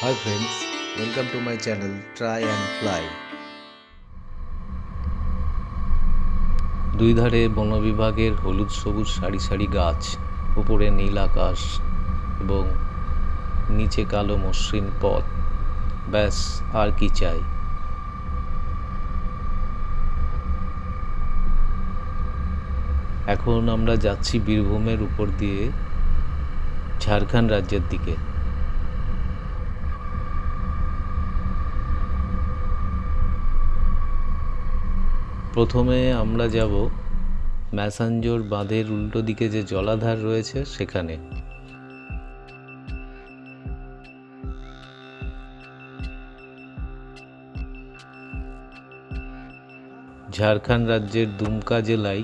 Hi friends, welcome to my channel Try and Fly. দুই ধারে বন বিভাগের হলুদ সবুজ সারি সারি গাছ উপরে নীল আকাশ এবং নিচে কালো মসৃণ পথ। ব্যাস আর কি চাই? এখন আমরা যাচ্ছি বীরভূমের উপর দিয়ে ঝাড়খণ্ড রাজ্যের দিকে। প্রথমে আমরা যাব ম্যাসাঞ্জোর বাঁধের উল্টো দিকে যে জলাধার রয়েছে সেখানে। ঝাড়খণ্ড রাজ্যের দুমকা জেলায়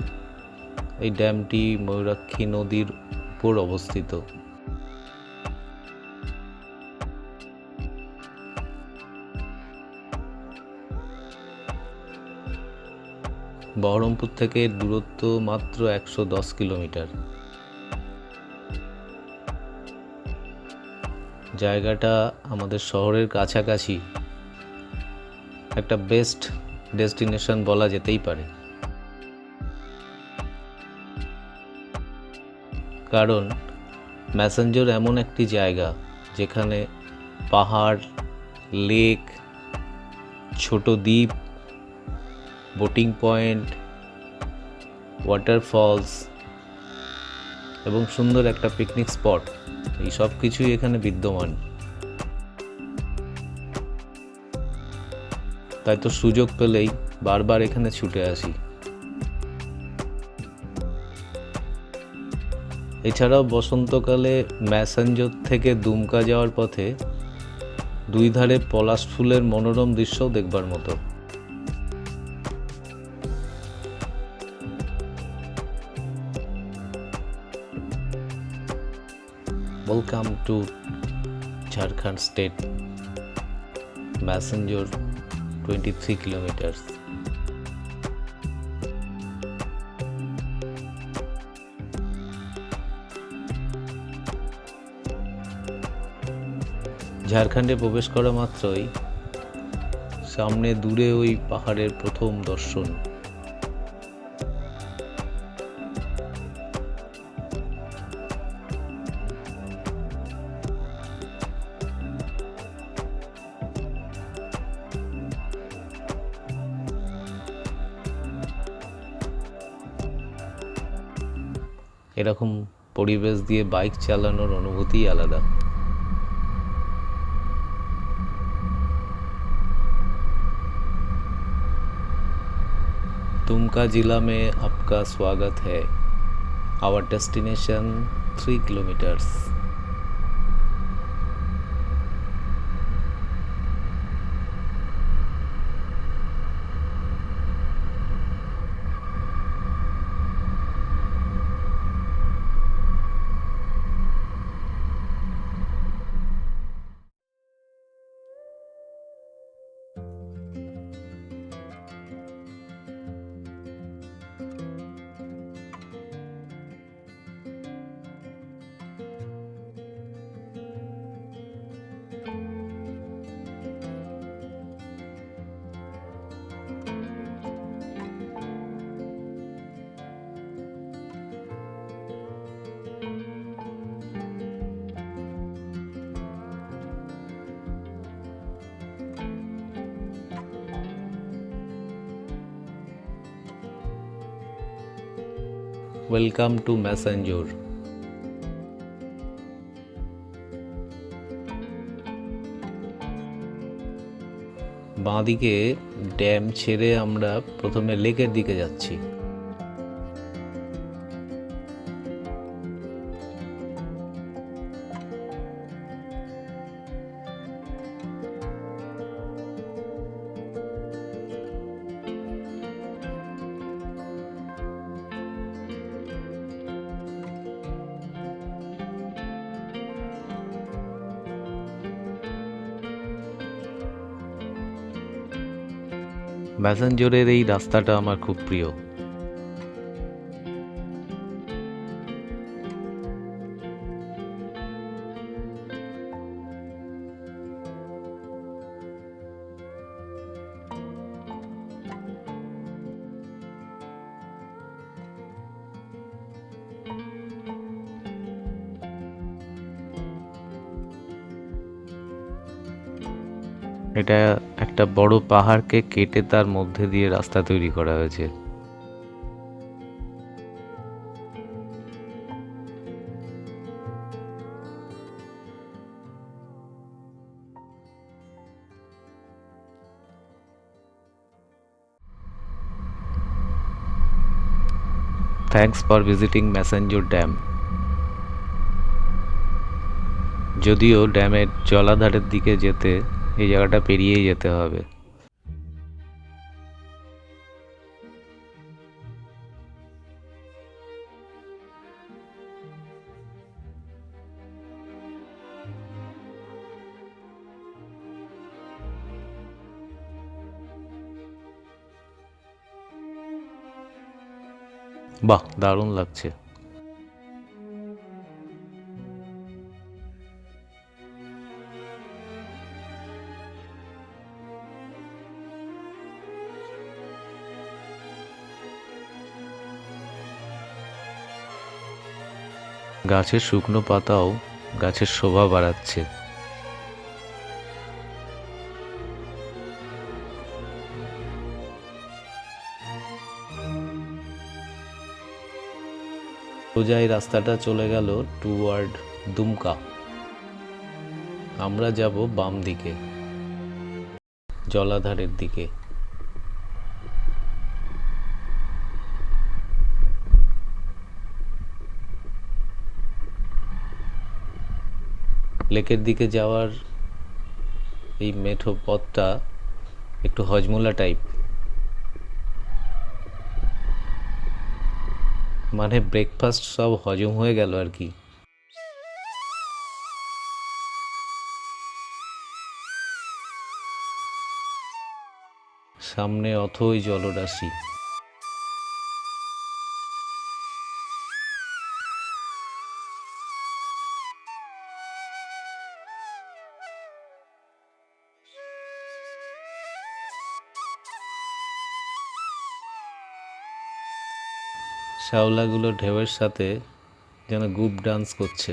এই ড্যামটি ময়ূরাক্ষী নদীর উপর অবস্থিত। বহরমপুর থেকে দূরত্ব মাত্র একশো দশ কিলোমিটার। জায়গাটা আমাদের শহরের কাছাকাছি। একটা বেস্ট ডেস্টিনেশন বলা যেতেই পারে। কারণ ম্যাসেঞ্জর এমন একটি জায়গা যেখানে পাহাড় লেক ছোট দ্বীপ বোটিং পয়েন্ট ওয়াটারফলস এবং সুন্দর একটা পিকনিক স্পট এই সব কিছুই এখানে বিদ্যমান। তাই তো সুযোগ পেলেই বারবার এখানে ছুটে আসি। এছাড়াও বসন্তকালে ম্যাসেঞ্জর থেকে দুমকা যাওয়ার পথে দুই ধারে পলাশ ফুলের মনোরম দৃশ্যও দেখবার মতো। Welcome to Jharkhand State. Messenger 23 kilometers. ঝাড়খণ্ডে প্রবেশ করা মাত্রই সামনে দূরে ওই পাহাড়ের প্রথম দর্শন এরকম পরিবেশ দিয়ে বাইক চালানোর অনুভূতিই আলাদা तुमका जिला में आपका स्वागत है our destination three kilometres welcome to Massanjore বাঁদিকে ড্যাম ছেড়ে আমরা প্রথমে লেকের দিকে যাচ্ছি ম্যাসেঞ্জরের এই রাস্তাটা আমার খুব প্রিয়। এটা একটা বড় পাহাড়কে কেটে তার মধ্যে দিয়ে রাস্তা তৈরি করা হয়েছে। Thanks for visiting Massanjore dam যদিও ড্যামের জলাধারের দিকে যেতে এই জায়গাটা পেরিয়েই যেতে হবে। বাহ দারুণ লাগছে। গাছের শুকনো পাতাও গাছের শোভা বাড়াচ্ছে। সোজা এই রাস্তাটা চলে গেল টুয়ার্ড দুমকা। আমরা যাব বাম দিকে, জলাধারের দিকে। লেকের দিকে যাওয়ার এই মেঠো পথটা একটু হজমোলা টাইপ মানে ব্রেকফাস্ট সব হজম হয়ে গেল আর কি। সামনে অথই জলরাশি। শ্যাওলাগুলো ঢেউয়ের সাথে যেন গ্রুপ ডান্স করছে।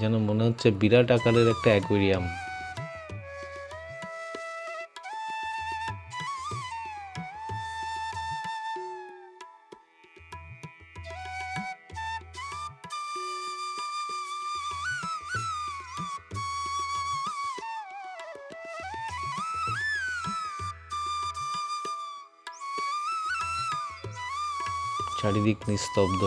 যেন মনে হচ্ছে বিরাট আকারের একটা অ্যাকোয়ারিয়াম চারিদিক নিস্তব্ধ।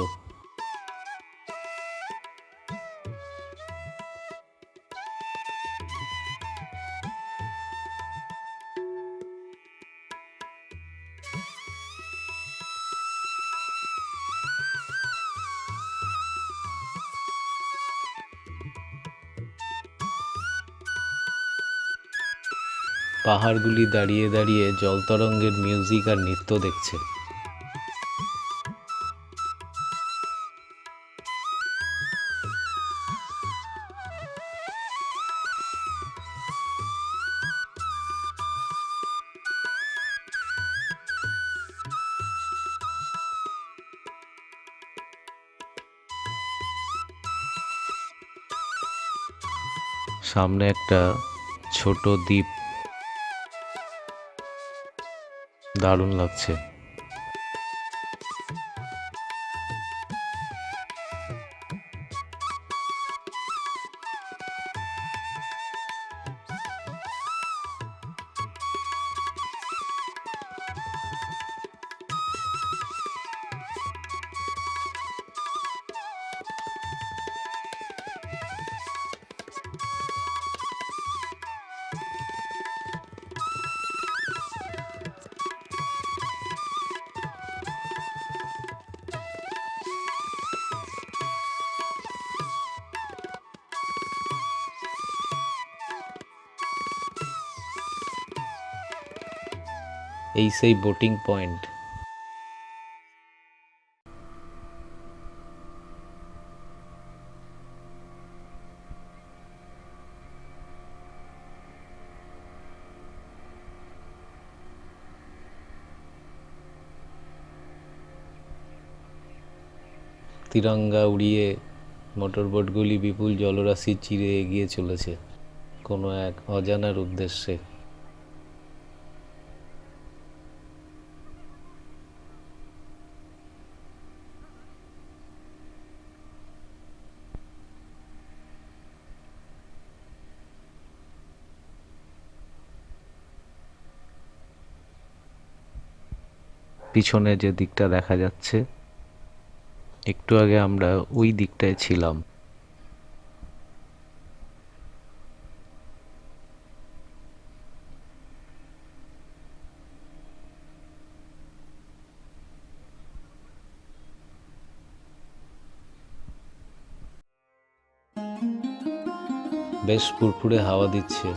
পাহাড়গুলি দাঁড়িয়ে দাঁড়িয়ে জলতরঙ্গের মিউজিক আর নৃত্য দেখছে। সামনে একটা ছোট দ্বীপ। দারুণ লাগছে। এই সেই বোটিং পয়েন্ট তিরঙ্গা উড়িয়ে মোটরবোটগুলি বিপুল জলরাশি চিরে এগিয়ে চলেছে, কোনো এক অজানার উদ্দেশ্যে। পিছনে যে দিকটা দেখা যাচ্ছে, একটু আগে আমরা ওই দিকটায় ছিলাম। বেশ ফুরফুরে হাওয়া দিচ্ছে।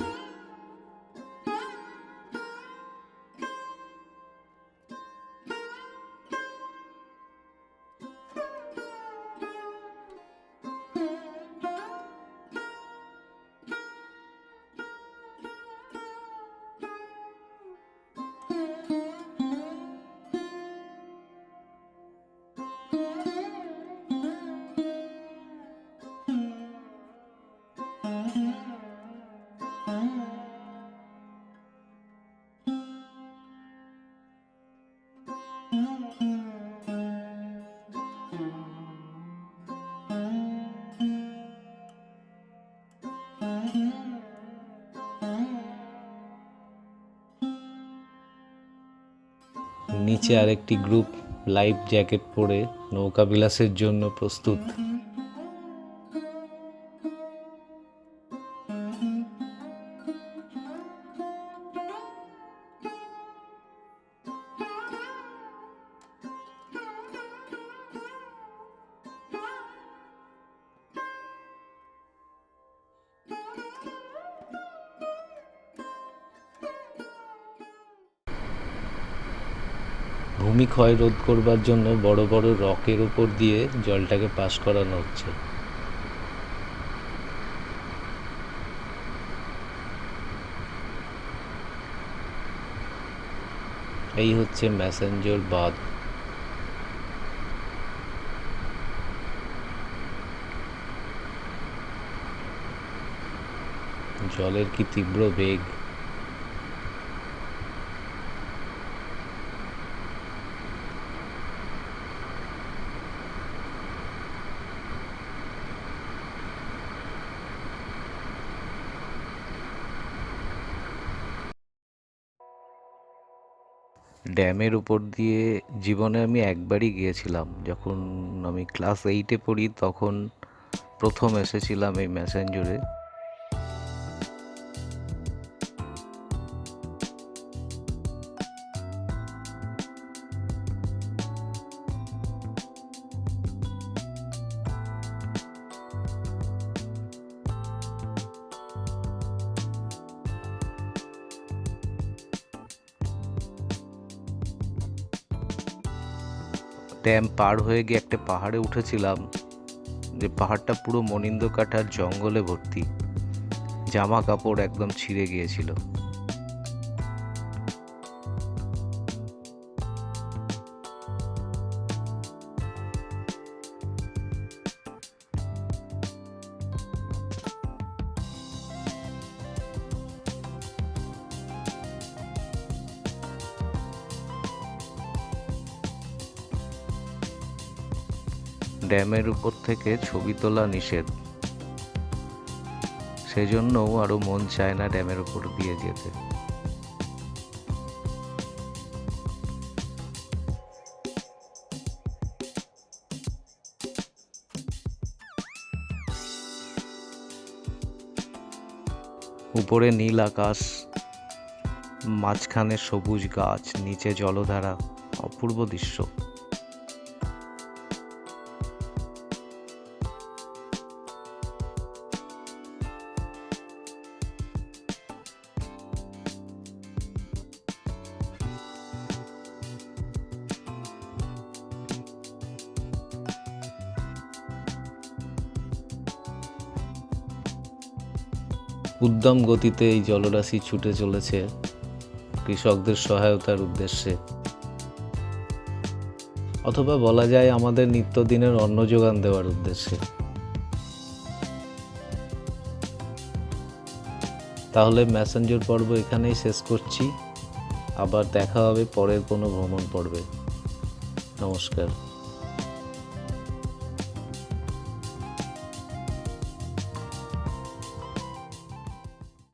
নিচে আরেকটি গ্রুপ লাইফ জ্যাকেট পরে নৌকা বিলাসের জন্য প্রস্তুত। ভূমিক্ষয় রোধ করবার জন্য বড় বড় রকের উপর দিয়ে জলটাকে পাস করানো হচ্ছে। এই হচ্ছে ম্যাসেঞ্জর বাঁধ। জলের কি তীব্র বেগ? ড্যামের উপর দিয়ে জীবনে আমি একবারই গিয়েছিলাম। যখন আমি ক্লাস এইটে পড়ি, তখন প্রথম এসেছিলাম এই ম্যাসেঞ্জরে ড্যাম পার হয়ে গিয়ে একটা পাহাড়ে উঠেছিলাম। যে পাহাড়টা পুরো মনিন্দ কাঠার জঙ্গলে ভর্তি। জামা কাপড় একদম ছিঁড়ে গিয়েছিল। ড্যামের উপর থেকে ছবি তোলা নিষেধ। সেজন্যও আরও মন চায় না ড্যামের উপর দিয়ে যেতে। উপরে নীল আকাশ, মাঝখানে সবুজ গাছ, নিচে জলধারা, অপূর্ব দৃশ্য। উদ্যম গতিতে এই জলরাশি ছুটে চলেছে কৃষকদের সহায়তার উদ্দেশ্যে। অথবা বলা যায় আমাদের নিত্যদিনের অন্ন যোগান দেওয়ার উদ্দেশ্যে। তাহলে ম্যাসেঞ্জর পর্ব এখানেই শেষ করছি। আবার দেখা হবে পরের কোনো ভ্রমণ পর্বে। নমস্কার।